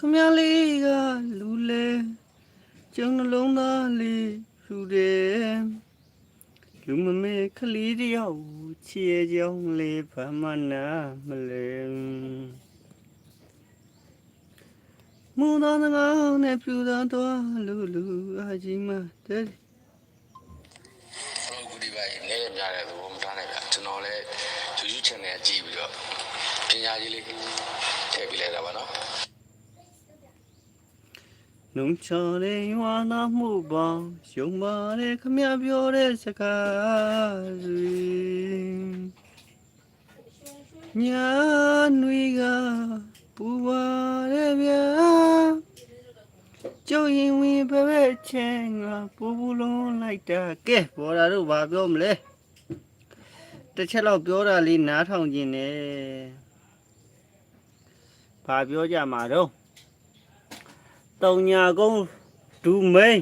ခမလေးကလူလဲကျုံနှလုံးသားလေးထူတယ်လူမမေခလေးတယောက်ချီရဲ့ကြောင်းလေးဘာမနာမလဲမူသောငါနဲ့ပြူသောတော့လူလူအကြီးမတဲ့ဘလို့ကူဒီပါနေရများတယ်ဆိုမထားနိုင်ဗျကျွန်တော်လည်း YouTube channel ကြည့်ပြီးတော့ပညာကြီးလေးထည့်ပေးလိုက်တာပါနော် နုံချတဲ့ရွာနာမှုပေါင်းရှုံပါတဲ့ခမပြောတဲ့စကားတွေညာနွေကပူပါတဲ့ဗျာကြောက်ရင်ဝင်ပဲပဲချင်းကပူပူလုံးလိုက်တာကဲဘော်ဒါတို့ဘာပြောမလဲတစ်ချက်တော့ပြောတာလေးနားထောင်ခြင်းနဲ့ဘာပြောကြမှာတော့ တုံညာကုန်းဒူမိန်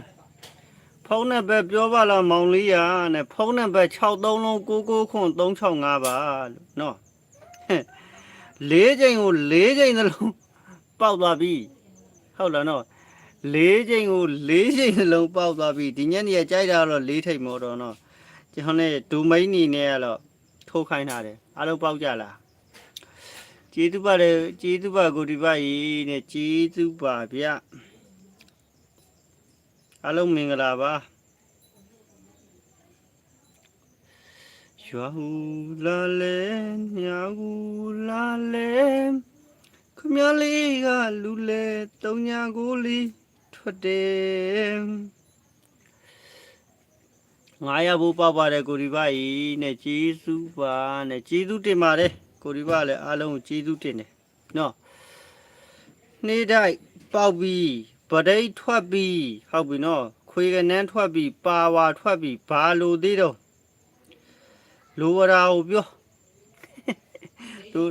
ဖုန်းနံပါတ်ပြောပါလားမောင်လေးရနဲ့ဖုန်းနံပါတ်63လုံး99ခွန်း365ပါလို့နော်လေးချိန်ကိုလေးချိန်သလုံးပေါက်သွားပြီဟုတ်လားနော်လေးချိန်ကိုလေးချိန်သလုံးပေါက်သွားပြီဒီညနေရကြိုက်တာတော့လေးထိတ်မော်တော့နော်ကျွန်တော်နဲ့ဒူမိန်နေနဲ့ကတော့ထိုးခိုင်းထားတယ်အားလုံးပေါက်ကြလားကျေးဇူးပါတယ်ကျေးဇူးပါကိုဒီပါကြီးနဲ့ကျေးဇူးပါဗျ အားလုံးမင်္ဂလာပါရွာဟူလာလဲညာဟူလာလဲခမလေးကလူလဲတုံညာကိုလေးထွက်တယ်ငါရဖို့ပေါက်ပါတယ်ကိုဒီပါကြီးနဲ့ကျေးဇူးပါနဲ့ကျေးဇူးတင်ပါတယ်ကိုဒီပါလည်းအားလုံးကိုကျေးဇူးတင်တယ်နော်နေ့တိုင်းပေါက်ပြီး ပဒိတ်ထွက်ပြီးဟုတ်ပြီနော်ခွေကနန်းထွက်ပြီးပါဝါထွက်ပြီးဘာလို့သေးတော့လိုဝရာကိုပြောသူ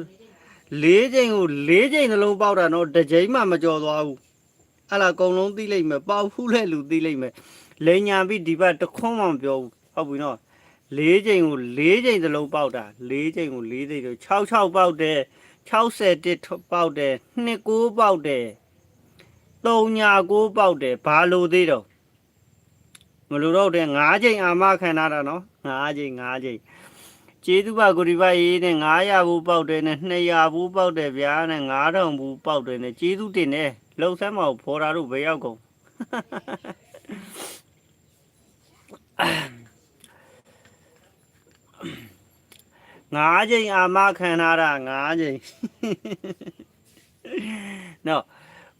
လေးချိန်ကိုလေးချိန်နှလုံးပေါက်တာတော့တစ်ချိန်မှမကြော်သွားဘူးအဲ့လားအကုန်လုံးသိလိမ့်မယ်ပေါက်ဖူးတဲ့လူသိလိမ့်မယ်လိန်ညာပြီးဒီဘက်တစ်ခွန်းမှမပြောဘူးဟုတ်ပြီနော်လေးချိန်ကိုလေးချိန်သလုံးပေါက်တာလေးချိန်ကိုလေးချိန်တော့66ပေါက်တယ်61ပေါက်တယ်29ပေါက်တယ် 3ညာ9ပေါက်တယ်ဘာလို့သေးတော့မလို့တော့တဲ့5ချိန်အာမခံထားတာနော်5ချိန်5ချိန်ကျေးဇူးပါကိုဒီပါရေးနဲ့900ဘူးပေါက်တယ်နဲ့200ဘူးပေါက်တယ်ဗျာနဲ့9000ဘူးပေါက်တယ်နဲ့ကျေးဇူးတင်တယ်လှုပ်ဆမ်းမအောင်ဖော်တာတို့ဘယ်ရောက်ကုန်ငါးချိန်အာမခံထားတာငါးချိန်နော်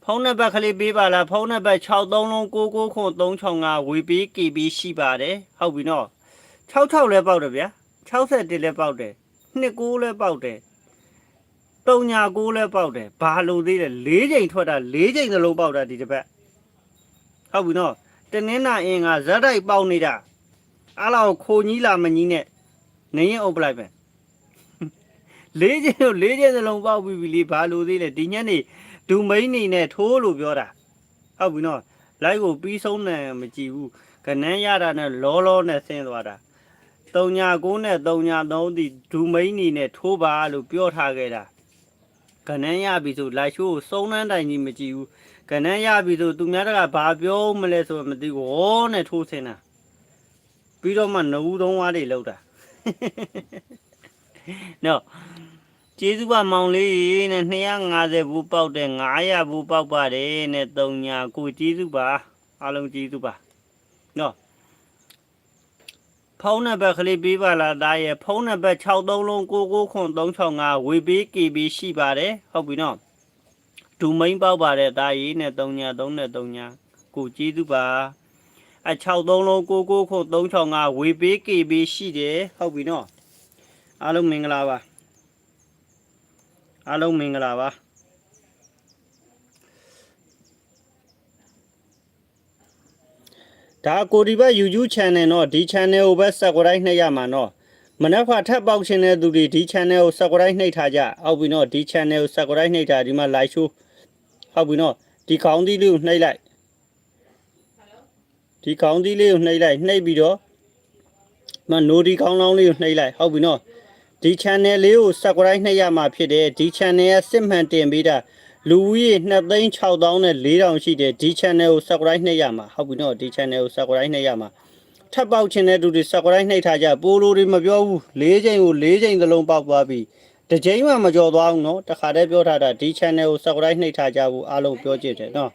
ဖုန်းနံပါတ်ကလေးပေးပါလားဖုန်းနံပါတ်63လုံး99ခွန်365ဝေပေး KB ရှိပါတယ်ဟုတ်ပြီနော်66လဲပေါက်တယ်ဗျာ61လည်းပေါက်တယ်29လည်းပေါက်တယ်39လည်းပေါက်တယ်ဘာလို့သေးလဲ၄ချိန်ထွက်တာ၄ချိန်သလုံးပေါက်တာဒီတစ်ပတ်ဟုတ်ပြီနော်တနင်္လာအင်ကဇက်တိုက်ပေါက်နေတာအားလောက်ခိုကြီးလာမကြီးနဲ့နေရင်အုပ်ပလိုက်ပဲ၄ချိန်ကို၄ချိန်သလုံးပေါက်ပြီးပြီလေဘာလို့သေးလဲဒီညနေ ဒူမိန်နေနဲ့ထိုးလို့ပြောတာဟုတ်ပြီနော်လိုက်ကိုပြီးဆုံးနေမကြည့်ဘူးကနန်းရတာနဲ့လောလောနဲ့ဆင်းသွားတာ3ညာ9နဲ့3ညာ3ဒီဒူမိန်နီနဲ့ထိုးပါလို့ပြောထားခဲ့တာကနန်းရပြီဆိုလိုက်ရှိုးကိုစုံနှန်းတိုင်ကြီးမကြည့်ဘူးကနန်းရပြီဆိုသူများတကဘာပြောမလဲဆိုမသိဘူးဟောနဲ့ထိုးစင်းတာပြီးတော့မှနှဝူသုံးဝါးတွေလောက်တာနော် ကျေးဇူးပါမောင်လေးနဲ့250ဘူးပေါက်တယ်900ဘူးပေါက်ပါတယ်နဲ့3ညာကိုကျေးဇူးပါအားလုံးကျေးဇူးပါနော်ဖုန်းနံပါတ်ကလေးပေးပါလားဒါရဲ့ဖုန်းနံပါတ်63လုံး99ခွန်365ဝေပေး KB ရှိပါတယ်ဟုတ်ပြီနော်ဒူမိန်ပေါက်ပါတယ်ဒါရေးနဲ့3ညာ3နဲ့3ညာကိုကျေးဇူးပါအ63လုံး99ခွန်365ဝေပေး KB ရှိတယ်ဟုတ်ပြီနော်အားလုံးမင်္ဂလာပါ အားလုံးမင်္ဂလာပါဒါကိုဒီဘက် YouTube channel တော့ဒီ channel ကိုပဲ subscribe နှိပ်ရမှာနော်မနေ့ကထပ်ပေါက်ရှင်တဲ့သူတွေဒီ channel ကို subscribe နှိပ်ထားကြဟုတ်ပြီနော်ဒီ channel ကို subscribe နှိပ်ထားဒီမှာ like show ဟုတ်ပြီနော်ဒီကောင်းသီးလေးကိုနှိပ်လိုက်ဒီကောင်းသီးလေးကိုနှိပ်လိုက်နှိပ်ပြီးတော့မနိုဒီကောင်းလောင်းလေးကိုနှိပ်လိုက်ဟုတ်ပြီနော် ဒီ channel လေးကို subscribe နှိပ်ရမှာဖြစ်တယ်ဒီ channel ရဲ့စစ်မှန်တင်ပေးတာလူဦးရေ2,6000နဲ့4,000ရှိတယ်ဒီ channel ကို subscribe နှိပ်ရမှာဟုတ်ပြီနော်ဒီ channel ကို subscribe နှိပ်ရမှာထပ်ပေါက်ချင်တဲ့သူတွေ subscribe နှိပ်ထားကြပိုလိုတွေမပြောဘူး၄ချိန်ကို၄ချိန်သလုံးပေါက်သွားပြီတစ်ချိန်မှမကြော်သွားဘူးနော်တခါတည်းပြောထားတာဒီ channel ကို subscribe နှိပ်ထားကြဘူးအားလုံးပြောကြည့်တယ်နော်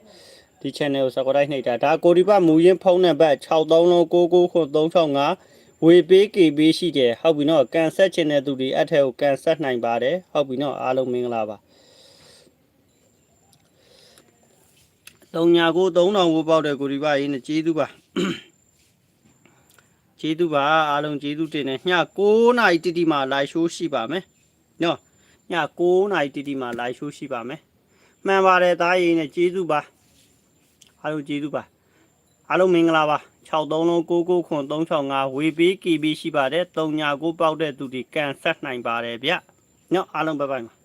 ဒီ channel ကို subscribe နှိပ်ထားဒါကိုဒီပမူရင်းဖုန်းနံပါတ်63လုံး99ခု365 ဝေပေး KB ရှိတယ်ဟုတ်ပြီနော်ကန်ဆက်ချင်တဲ့သူတွေအထက်ကိုကန်ဆက်နိုင်ပါတယ်ဟုတ်ပြီနော်အားလုံးမင်္ဂလာပါတုံညာကို3000ကိုပေါက်တဲ့ကိုဒီပါရေးနဲ့ကျေးဇူးပါကျေးဇူးပါအားလုံးကျေးဇူးတင်တယ်ည9နာရီတိတိမှာ live show ရှိပါမယ်နော်ည9နာရီတိတိမှာ live show ရှိပါမယ်မှန်ပါတယ်သားရေးနဲ့ကျေးဇူးပါအားလုံးကျေးဇူးပါအားလုံးမင်္ဂလာပါ 63လုံး99ခွန်365ဝေပေး KB ရှိပါတယ်တုံညာကိုပေါက်တဲ့သူတွေကန်ဆက်နိုင်ပါတယ်ဗျနော်အားလုံးဘိုင်ဘိုင်ပါ